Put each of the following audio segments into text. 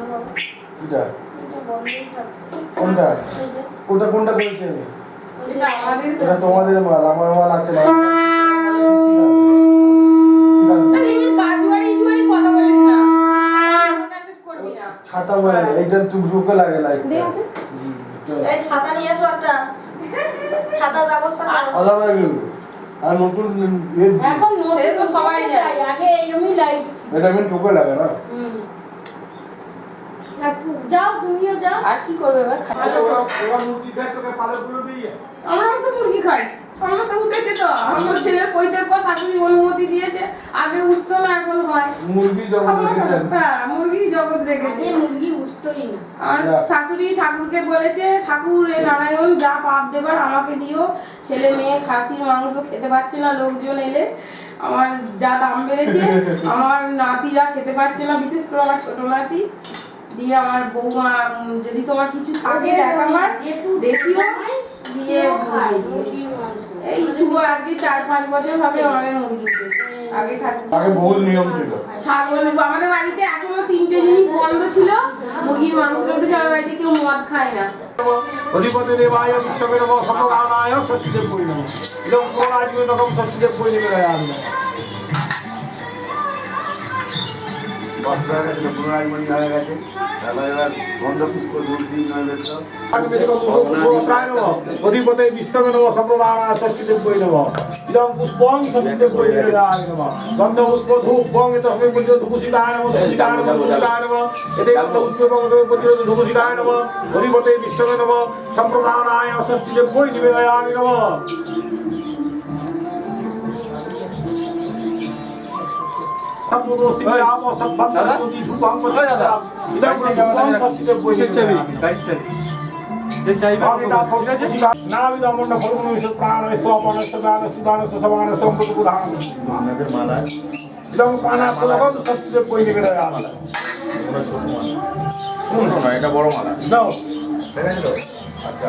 বাবা এটা থাক। কোনটা? ওটা কোনটা করেছে? আমি তোমাদের মাল আমার মাল আছে না? ছাতা মারে এইটা তুমি লাগে লাইট এই ছাতা নিয়ে এসো একটা। ছাতার ব্যবস্থা। আলাদা লাগে আর নতুন এখন সে তো সবাই আগে এরকমই লাইট এটা আমি লাগে না? যাও তুমিও যাও। আর কি করবে এবার? খাই আমরাও তো মুরগি খাই আমরা তো উঠেছে তো। আমার ছেলের পৈতের পর শাশুড়ি অনুমতি দিয়েছে। আগে উঠতো না এখন হয়। মুরগি খাবার রেখেছেন হ্যাঁ মুরগি জগৎ রেখেছে। মুরগি উঠতোই না। আর শাশুড়ি ঠাকুরকে বলেছে ঠাকুর এ নারায়ণ যা পাপ দেবার আমাকে দিও। ছেলে মেয়ে খাসির মাংস খেতে পারছে না লোকজন এলে আমার যা দাম বেড়েছে আমার নাতিরা খেতে পারছে না বিশেষ করে আমার ছোট নাতি। দিয়ে আমার বৌমা যদি তোমার কিছু থাকে দেখ আমার দেখিও দিয়ে এই শুভ আজকে চার পাঁচ বছর হবে আমাদের মুরগি আগে আগে বহু নিয়ম ছিল। ছাগল আমাদের বাড়িতে এখনও তিনটে জিনিস বন্ধ ছিল। মুরগির মাংস বাড়িতে কেউ মদ খায় না। অধিপতি দেবায় বিষ্ণবে নম ষষ্ঠীদেব নকম ষষ্ঠীদেব বস্ত্র গেছে পুনরাগমণি হয়ে গেছে তারপর এবার গন্ধ পুষ্প দূর দিন নৈবেদ্য অধিপতি বিষ্ণবে নম সম্প্রদানায় ষষ্ঠীদেব বই নম। ইদম পুষ্পং ষষ্ঠীদেব বই নেবে আমি নম। গন্ধ পুষ্প ধূপ তস্মৈ পর্যন্ত ধূপসিতায় নম ধূপসিতায় নম ধূপসিতায় নম। এতে গন্ধ পুষ্প বং পর্যন্ত ধূপসিতায় নম। অধিপতি বিষ্ণবে নম সম্প্রদানায় ষষ্ঠীদেব বই নেবে আমি নম। সর্বদোষী রাম সদ্ভক্ত জ্যোতি ধূপং পতিতাম ইদম পুষ্পং ষষ্ঠীদেব বই নেবে আপনাদের মালা। এটা বড় মালা। হয়ে গেছিল আচ্ছা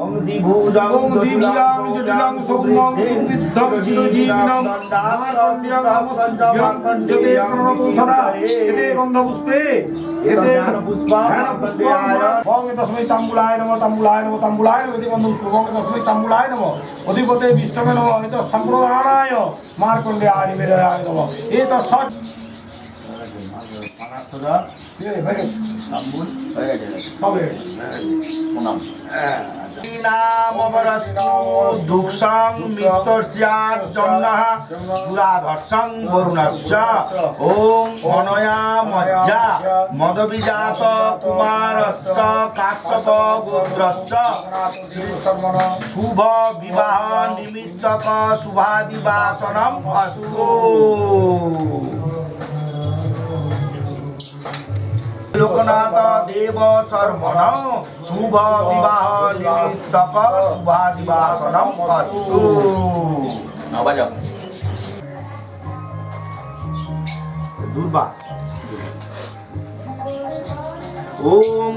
ওম দ্বিভুজাং জটিলাং সৌম্যং সুবিদ্ধং চিরজীবিনং নারায়ণ্যং নমস্তুভ্যং যতে প্রণতো সদা এতে গন্ধপুষ্পে এতে ধ্যানপুষ্পায় ওম তস্मै তাম্বুলায় নমঃ তাম্বুলায় নমঃ তাম্বুলায় নমঃ এতে দুঃসং মৃত্যস্যাৎ জন্নঃ পুরাধর্ষং বরুণস্য ওম অনয়া মজ্জা মদবিজাত কুমারস্য কাশ্যপ গোত্রস্য শুভ বিবাহ নিমিত্তক শুভাদিবাসনম অস্তু লোকনাথ দেব শর্মণ শুভ বিবাহ নিমিত্তক শুভাদিবাসনম অস্তু না বাজাও দুর্বা ওম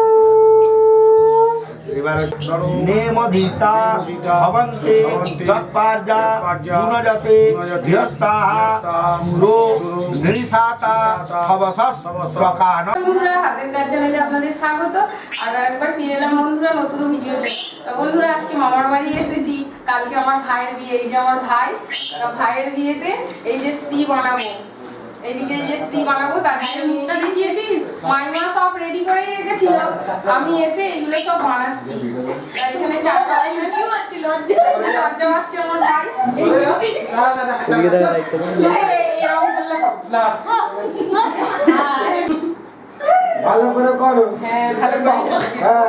নেমধিতা ভবন্তে যৎপার্যা জুনজতে গৃহস্থাः সুরো নৃষাতা সবসস চকান। বন্ধুরা হাতের কাজ চ্যানেলে আপনাদের স্বাগত। আর একবার ফিরে এলাম বন্ধুরা নতুন বন্ধুরা আজকে মামার বাড়ি এসেছি। কালকে আমার ভাইয়ের বিয়ে এই যে আমার ভাই তা ভাইয়ের বিয়েতে এই যে শ্রী বানাবো। এদিকে যে শ্রী বানাবো তার মুখটা দেখিয়েছিস মাইমা সব রেডি করে রেখেছিল আমি এসে এগুলো সব বানাচ্ছি। এখানে চারটা লজ্জা পাচ্ছে আমার ভাই। এরকম করলে ভালো করে করো হ্যাঁ ভালো করে হ্যাঁ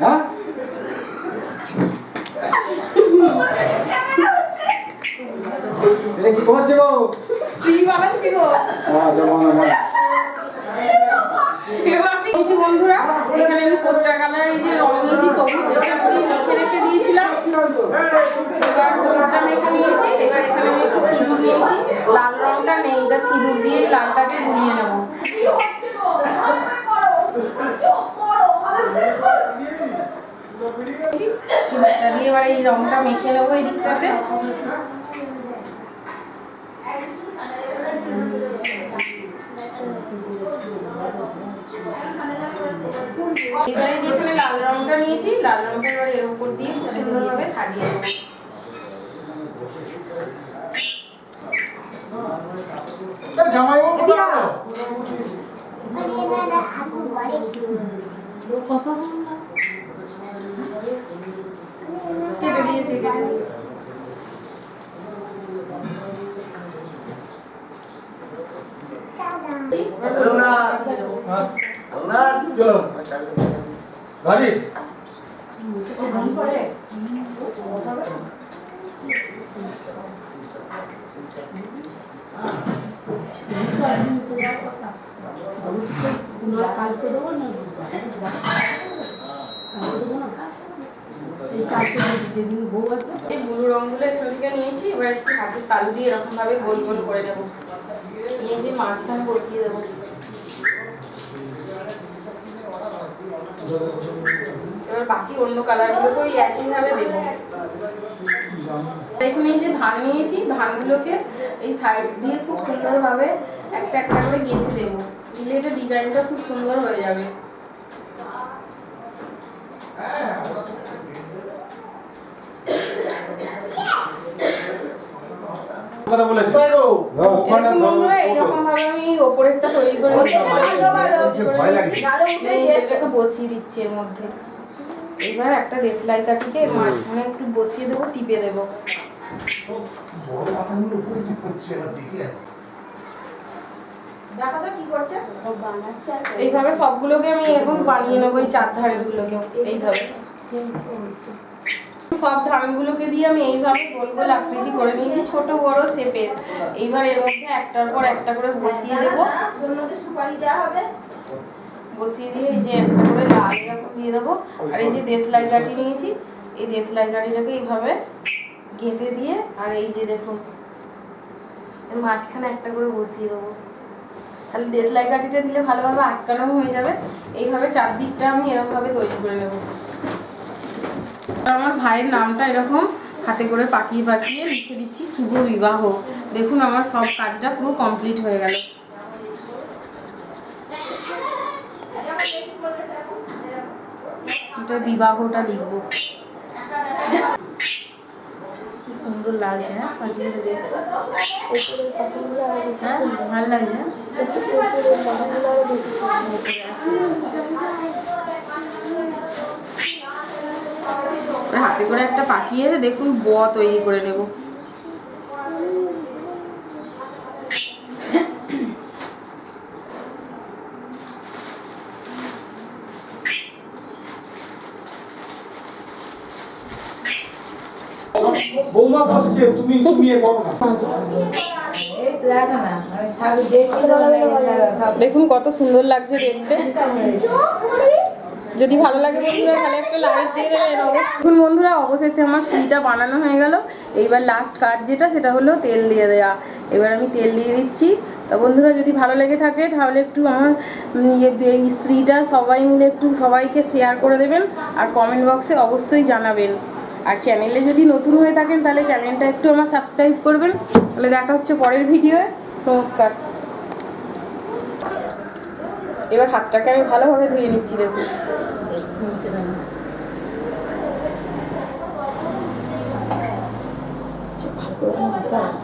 হ্যাঁ? এটা কি করছে বানাচ্ছি গো এবার কিছু বন্ধুরা, এখানে আমি পোস্টার কালার এই যে রং নিয়েছি, সবুজ, এটা আমি মেখে রেখে দিয়েছিলাম। এবার হলুদটা মেখে নিয়েছি, এবার এখানে আমি একটু সিঁদুর নিয়েছি। লাল রংটা নেই সিঁদুর দিয়ে লালটাকে গুলিয়ে নেব। দিয়ে এবার এই রংটা মেখে নেব এই দিকটাতে। এবারে যেখানে লাল রংটা নিয়েছি লাল রংটা এবার এর উপর দিয়ে খুব সুন্দরভাবে সাজিয়ে দেবো জামাইবাবু কোথায় গেল? কেটে দিয়েছি কেটে দিয়েছি চলো গাড়ি। কালকে দেবো দেবো এই ব্লু রঙগুলো এখান নিয়েছি, এবার একটু হাতের তালু দিয়ে এরকম ভাবে গোল গোল করে নেব। নিয়ে যে মাঝখানে বসিয়ে দেবো। এবার বাকি অন্য কালারগুলোকে ওই একইভাবে দেবো। দেখুন এই যে ধান নিয়েছি, ধানগুলোকে এই সাইড দিয়ে খুব সুন্দরভাবে একটা একটা করে গেঁথে দেবো। দিলে এটা ডিজাইনটা খুব সুন্দর হয়ে যাবে। কথা বলেছে। ওখানে এরকম ভাবে আমি ওপরেরটা তৈরি করে ভালো ভালো। বসিয়ে দিচ্ছি এর মধ্যে। এবার একটা দেশলাই কাঠিকে মাঝখানে একটু বসিয়ে দেবো টিপে দেবো। এইভাবে সবগুলোকে আমি এখন বানিয়ে নেব এই চার ধারের গুলোকেও এইভাবে সব ধানগুলোকে দিয়ে আমি এইভাবে গোল গোল আকৃতি করে নিয়েছি, ছোট, বড়, শেপের। এইবার এর মধ্যে একটার পর একটা করে বসিয়ে দেবো। বসিয়ে দিয়ে এই যে একটা করে লাল এরকম দিয়ে দেবো। আর এই যে দেশলাই কাঠি নিয়েছি, এই দেশলাই কাঠিটাকে এইভাবে গেঁথে দিয়ে, আর এই যে দেখুন মাঝখানে একটা করে বসিয়ে দেবো। তাহলে দেশলাই কাঠিটা দিলে ভালোভাবে আটকানো হয়ে যাবে। এইভাবে চারদিকটা আমি এরকমভাবে তৈরি করে নেব। আমার ভাইয়ের নামটা এরকম হাতে করে পাকিয়ে পাকিয়ে লিখে দিচ্ছি, শুভ বিবাহ। দেখুন আমার সব কাজটা পুরো কমপ্লিট হয়ে গেল। এটা বিবাহটা লিখব। সুন্দর লাগছে হ্যাঁ? পাখিগুলো দেখতে উপরের পাখিগুলো আরও বেশি হ্যাঁ সুন্দর ভালো লাগছে একটু উপরের পাখিগুলো আরও বেশি সুন্দর করে আছে। এবার হাতে করে একটা পাকিয়ে দেখুন ব তৈরি করে নেব। বৌমা বসছে তুমি তুমি এ করো না। দেখুন কত সুন্দর লাগছে দেখতে। যদি ভালো লাগে বন্ধুরা, তাহলে একটা লাইক দিয়ে দেবেন, অবশ্যই। বন্ধুরা, অবশেষে আমার সিটা বানানো হয়ে গেল। এইবার লাস্ট কাজ যেটা, সেটা হলো তেল দিয়ে দেওয়া এবার আমি তেল দিয়ে দিচ্ছি। তা বন্ধুরা, যদি ভালো লেগে থাকে, তাহলে একটু আমার ইয়ে এই স্ত্রীটা সবাই মিলে একটু সবাইকে শেয়ার করে দেবেন আর কমেন্ট বক্সে অবশ্যই জানাবেন। আর চ্যানেলে যদি নতুন হয়ে থাকেন, তাহলে চ্যানেলটা একটু আমার সাবস্ক্রাইব করবেন। তাহলে দেখা হচ্ছে পরের ভিডিওয়ে নমস্কার। এবার হাতটাকে আমি ভালোভাবে ধুয়ে নিচ্ছি, দেখুন। ভালো করে ধুতে হবে।